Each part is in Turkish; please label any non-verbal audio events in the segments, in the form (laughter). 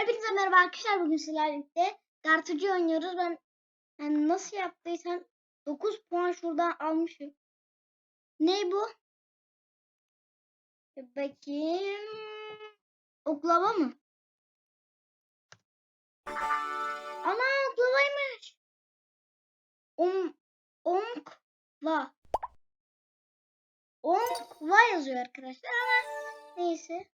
Hepinize merhaba arkadaşlar. Bugün sizlerle birlikte dartıcı oynuyoruz. Ben yani nasıl yaptıysam 9 puan şuradan almışım. Ne bu? Bir bakayım. Oklava mı? Ana oklavaymış. Om, onkla. Onkla yazıyor arkadaşlar ama neyse.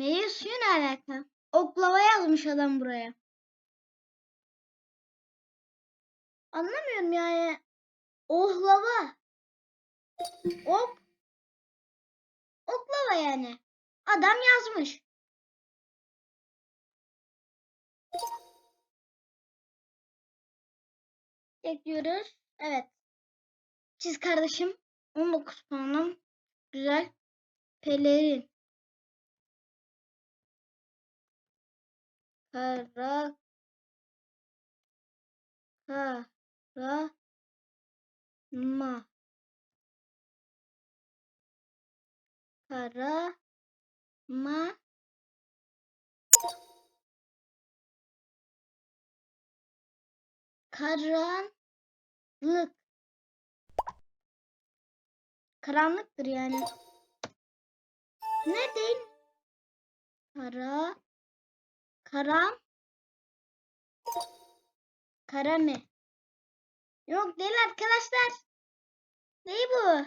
Meyve suyu ne alaka? Oklava yazmış adam buraya. Anlamıyorum yani. Ohlava. Ok. Oklava yani. Adam yazmış. Bekliyoruz. Evet. Çiz kardeşim. 19 puanım. Güzel. Pelerin. Kara kara ma kara ma karanlık. Karanlıktır yani. Ne değil? Kara karam Karame. Yok değil arkadaşlar. Ne bu?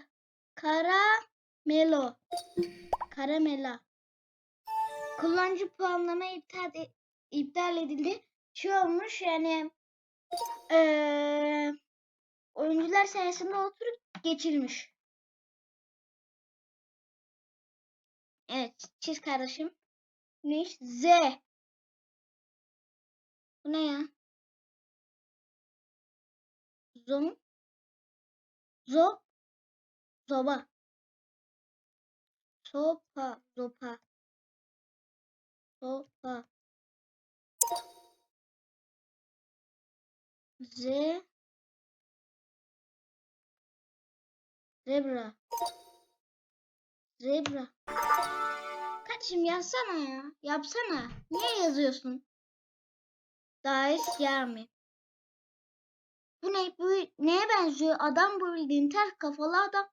Karamelo. Karamela. Kullanıcı puanlama iptal, e- iptal edildi. Şey olmuş yani eee oyuncular sayesinde oturup geçilmiş. Evet çiz kardeşim. Ne? Z. Bu ne ya? Zom. Zop. Zoba. Sopa. Zopa. Sopa. Z. Zebra. Zebra. Kaçım yazsana ya. Yapsana. Niye yazıyorsun? Dais Yarmi. Bu ne? Bu neye benziyor? Adam bu bildiğin ters kafalı adam.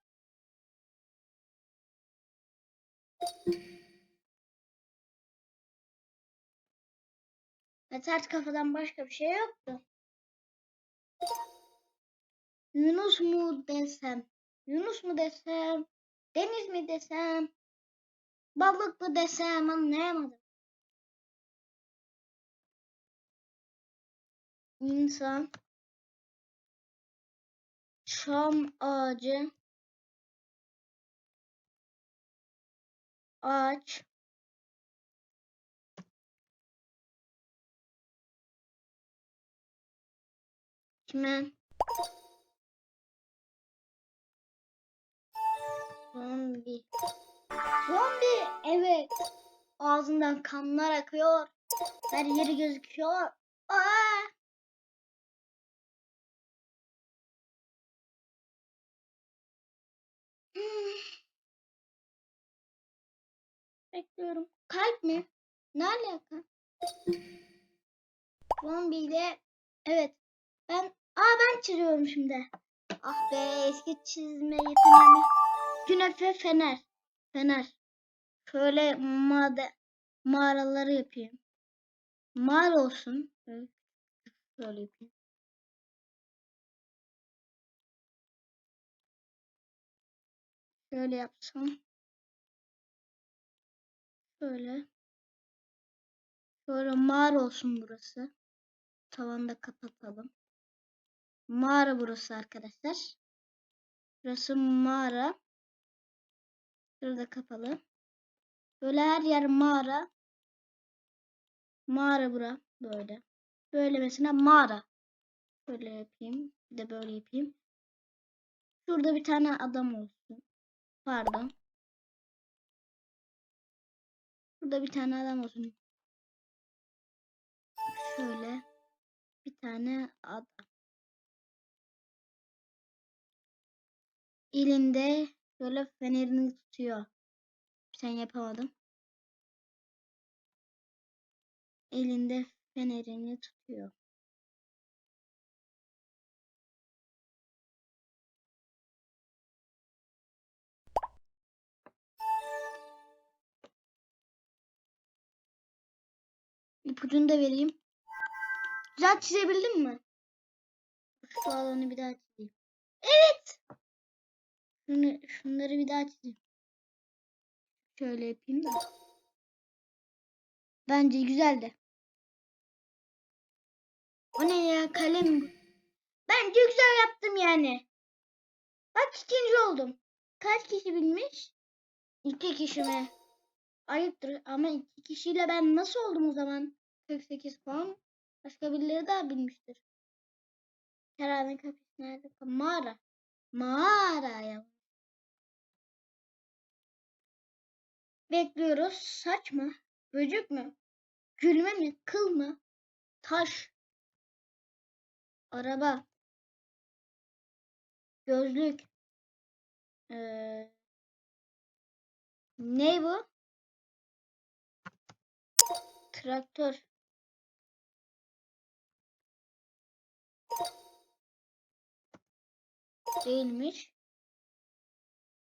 Ve ters kafadan başka bir şey yoktu. Yunus mu desem? Yunus mu desem? Deniz mi desem? Balık mı desem? Anlayamadım. İnsan. Çam ağacı. Ağaç. Çimen. Zombi. Zombi. Evet. Ağzından kanlar akıyor. Her yeri gözüküyor. Aa! Bekliyorum. Kalp mi? Ne alaka? Zombi ile evet. Ben aa ben çiziyorum şimdi. Ah be eski çizme yeteneğimi. Künefe fener. Fener. Şöyle mağara, mağaraları yapayım. Mağara olsun. Şöyle yapayım. Şöyle yapsam. Şöyle. Şöyle mağara olsun burası. Tavanda kapatalım. Mağara burası arkadaşlar. Burası mağara. Şurada kapalı. Böyle her yer mağara. Mağara bura. Böyle. Böyle mesela mağara. Böyle yapayım. Bir de böyle yapayım. Şurada bir tane adam olsun. Pardon. Burada bir tane adam olsun. Şöyle. bir tane adam. Elinde böyle fenerini tutuyor. Sen yapamadın. Elinde fenerini tutuyor. İpucunu da vereyim. Güzel çizebildin mi? Şu alanı bir daha çizeyim. Evet. Şunu, şunları bir daha çizeyim. Şöyle yapayım da. Bence güzeldi. O ne ya kalem? Bence güzel yaptım yani. Bak ikinci oldum. Kaç kişi bilmiş? İki kişi mi? Ayıptır ama iki kişiyle ben nasıl oldum o zaman? 48 puan. Başka birileri daha bilmiştir. Herhalde kapısı nerede? Mağara. Mağara ya. Bekliyoruz. Saç mı? Böcek mü? Gülme mi? Kıl mı? Taş. Araba. Gözlük. Ee, ne bu? Traktör. Değilmiş.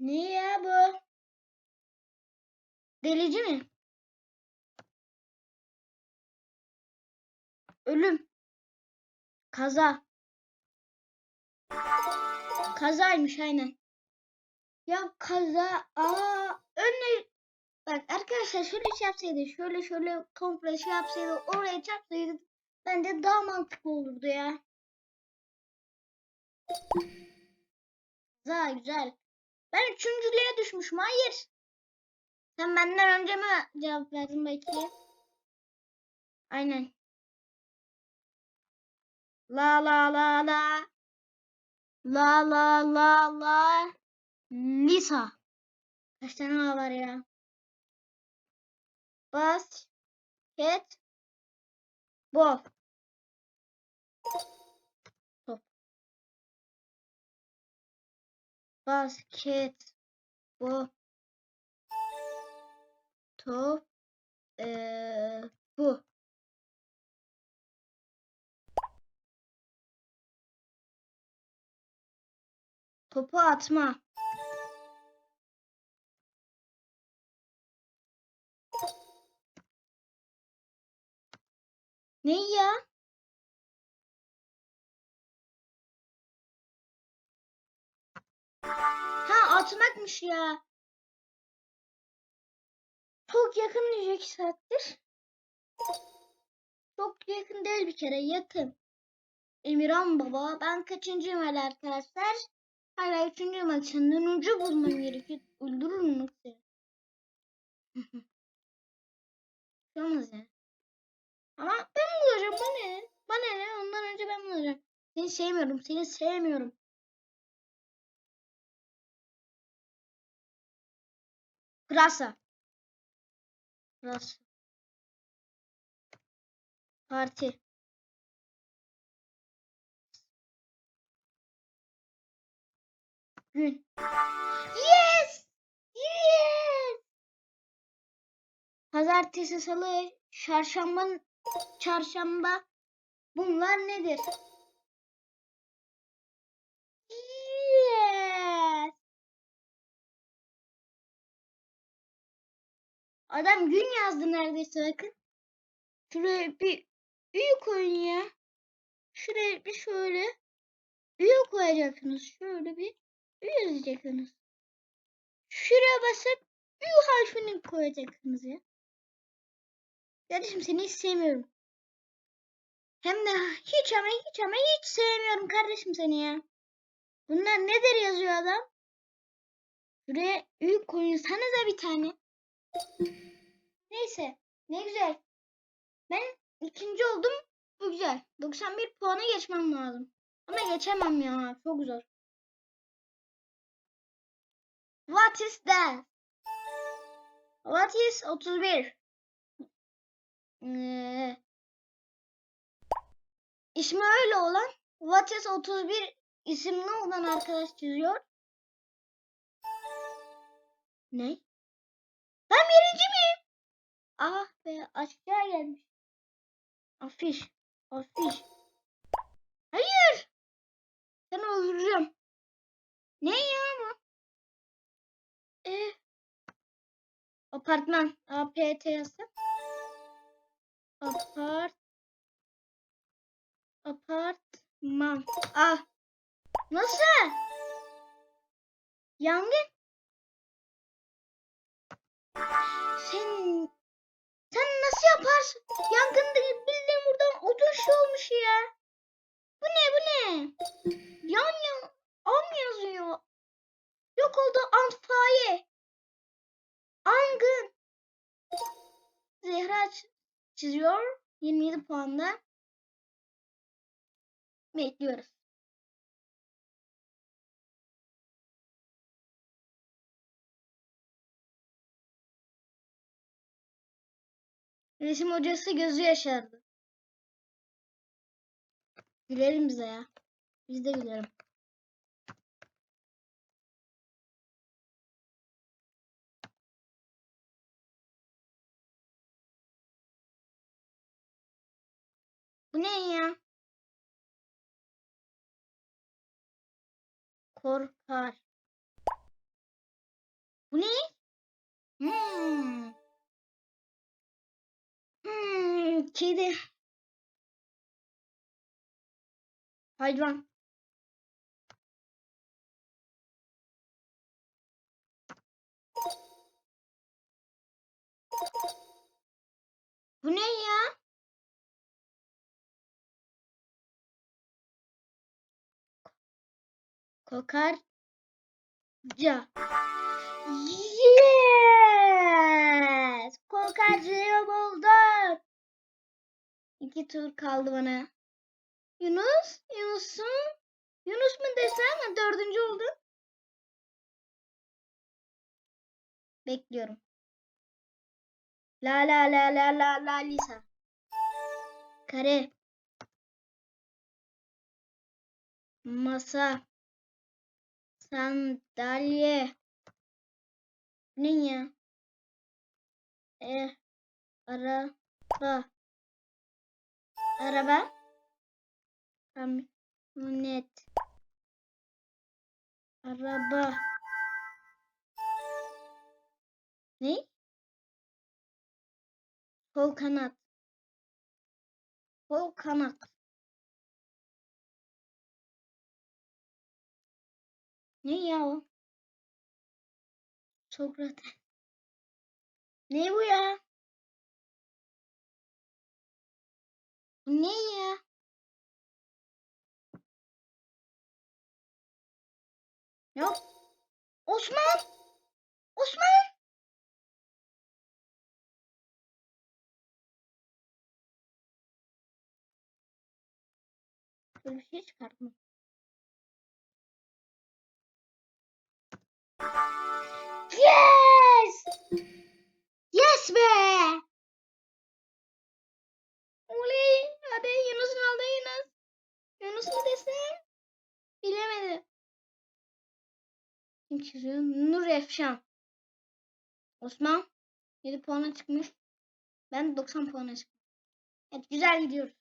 Ne ya bu? Delici mi? Ölüm. Kaza. Kazaymış aynen. Ya kaza. Aa, önüne Bak arkadaşlar şöyle şey yapsaydı, şöyle şöyle komple şey yapsaydı, oraya çarpsaydı bence daha mantıklı olurdu ya. Güzel güzel. Ben üçüncülüğe düşmüşüm. Hayır. Sen benden önce mi cevap verdin belki? Aynen. La la la la. La la la la. Lisa. Kaç tane var ya? Basket. Bol. Top. Basket. Bu. Top. Ee, bu. Topu atma. Ne ya? Ha atmakmış ya. Çok yakın diyecek saattir. Çok yakın değil bir kere yakın. Emirhan baba ben kaçıncıyım hala arkadaşlar? Hala üçüncüyüm bak senden önce bulmam gerekiyor. Öldürürüm yoksa. (laughs) Olmaz ya. Seni sevmiyorum. Seni sevmiyorum. Pırasa. Pırasa. Parti. Gün. Yes! Yes! Pazartesi, salı, çarşamba, çarşamba bunlar nedir? Yes! Adam gün yazdı neredeyse bakın. Şuraya bir büyük koyun ya. Şuraya bir şöyle büyük koyacaksınız. Şöyle bir büyük yazacaksınız. Şuraya basıp büyük harfini koyacaksınız ya. Kardeşim seni hiç sevmiyorum. Hem de hiç ama hiç ama hiç sevmiyorum kardeşim seni ya. Bunlar nedir yazıyor adam? Şuraya büyük koyunsanıza bir tane. Neyse. Ne güzel. Ben ikinci oldum. Bu güzel. 91 puana geçmem lazım. Ama geçemem ya. Çok zor. What is that? What is 31? Ee, ismi öyle olan Vates 31 isimli olan arkadaş çiziyor. Ne? Ben birinci miyim? Ah be aşağı gelmiş. Afiş. Afiş. Hayır. Seni öldüreceğim. Ne ya bu? E, apartman. APT yazsam. Apart. Apartman. Ah. Nasıl? Yangın. Sen sen nasıl yaparsın? Yangın değil bildiğin buradan odun şey olmuş ya. Bu ne bu ne? Yan yan am yazıyor. Yok oldu antfaiye. Angın. Zehra çiziyor. 27 puanda. Bekliyoruz. Resim hocası gözü yaşardı. Gülerim bize ya. Biz de gülerim. Bu ne ya? Korkar. Bu ne? Hmm. Hmm, kedi. Hayvan. Bu ne ya? Kokarca. Yes! Kokarcayı buldum. İki tur kaldı bana. Yunus? Yunus'un? Yunus mu desem dördüncü oldu. Bekliyorum. La la la la la la Lisa. Kare. Masa. Sandalye. Ne ya? E. Araba. Araba. Kamyonet. Araba. Ne? Kol kanat. Kol kanat. Ne ya o? Sokrates. Ne bu ya? Ne ya? Yok. Osman! Osman! Bir şey çıkartma. Yes! Yes be! Oley! Hadi Yunus'un aldı Yunus. Yunus mu desem? Bilemedi. Kim? Nur Efşan. Osman 7 puana çıkmış. Ben 90 puana çıktım. Evet güzel gidiyoruz.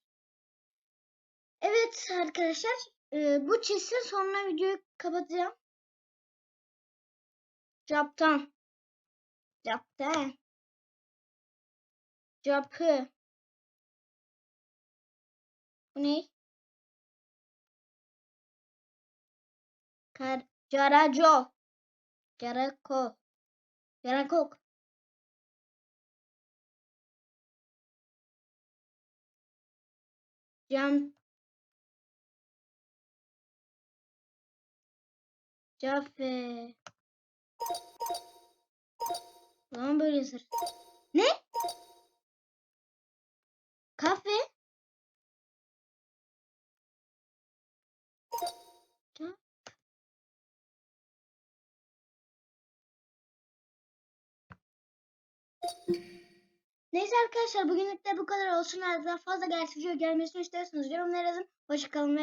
Evet arkadaşlar e, bu çizsin sonra videoyu kapatacağım. Captan. Captan. Capı. Bu ne? Kar Caraco. Carako. Carakok. Can Cafe. Lan böyle yazır. Ne? Kafe? Neyse arkadaşlar bugünlük de bu kadar olsun. Daha fazla gerçek gelmesini istiyorsanız yorumlara yazın. Hoşçakalın ve